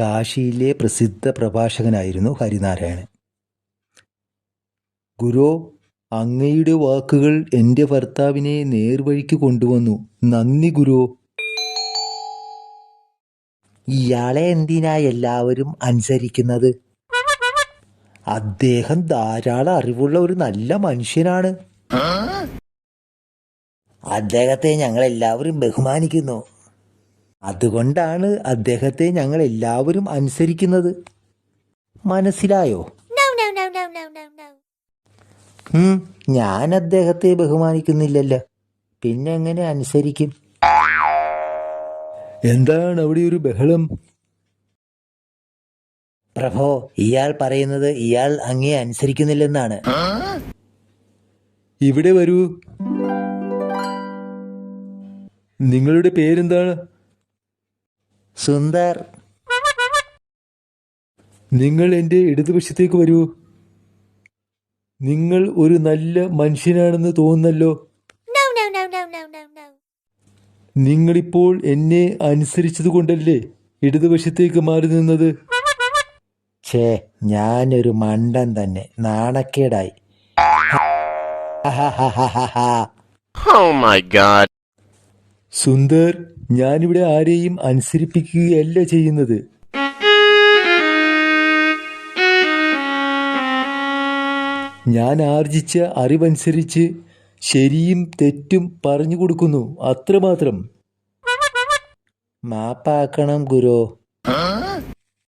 കാശിയിലെ പ്രസിദ്ധ പ്രഭാഷകനായിരുന്നു ഹരിനാരായണൻ. ഗുരു അങ്ങയുടെ വാക്കുകൾ എന്റെ ഭർത്താവിനെ നേർവഴിക്ക് കൊണ്ടുവന്നു. നന്ദി ഗുരു. ഇയാളെ എന്തിനാ എല്ലാവരും അനുസരിക്കുന്നത്? അദ്ദേഹം ധാരാളം അറിവുള്ള ഒരു നല്ല മനുഷ്യനാണ്. അദ്ദേഹത്തെ ഞങ്ങൾ എല്ലാവരും ബഹുമാനിക്കുന്നു. അതുകൊണ്ടാണ് അദ്ദേഹത്തെ ഞങ്ങൾ എല്ലാവരും അനുസരിക്കുന്നത്. മനസ്സിലായോ? No, no, no, no, no, no, no. ഉം, ഞാൻ അദ്ദേഹത്തെ ബഹുമാനിക്കുന്നില്ലല്ലോ. പിന്നെ എങ്ങനെ അനുസരിക്കും? എന്താണ് അവിടെ ഒരു ബഹളം? പ്രഭോ ഇയാൾ പറയുന്നത് ഇയാൾ അങ്ങേ അനുസരിക്കുന്നില്ലെന്നാണ്. ഇവിടെ വരൂ. നിങ്ങളുടെ പേരെന്താണ്? സുന്ദർ. നിങ്ങൾ എന്റെ ഇടതുപക്ഷത്തേക്ക് വരൂ. നിങ്ങൾ ഒരു നല്ല മനുഷ്യനാണെന്ന് തോന്നുന്നല്ലോ. നിങ്ങളിപ്പോൾ എന്നെ അനുസരിച്ചത് കൊണ്ടല്ലേ ഇടതുവശത്തേക്ക് മാറി നിന്നത്? ഛേ ഞാനൊരു മണ്ടൻ തന്നെ. നാണക്കേടായി. Oh my god. സുന്ദർ ഞാനിവിടെ ആരെയും അനുസരിപ്പിക്കുകയല്ല ചെയ്യുന്നത്. ഞാൻ ആർജിച്ച അറിവനുസരിച്ച് ശരിയും തെറ്റും പറഞ്ഞു കൊടുക്കുന്നു. അത്രമാത്രം. മാപ്പാക്കണം ഗുരു.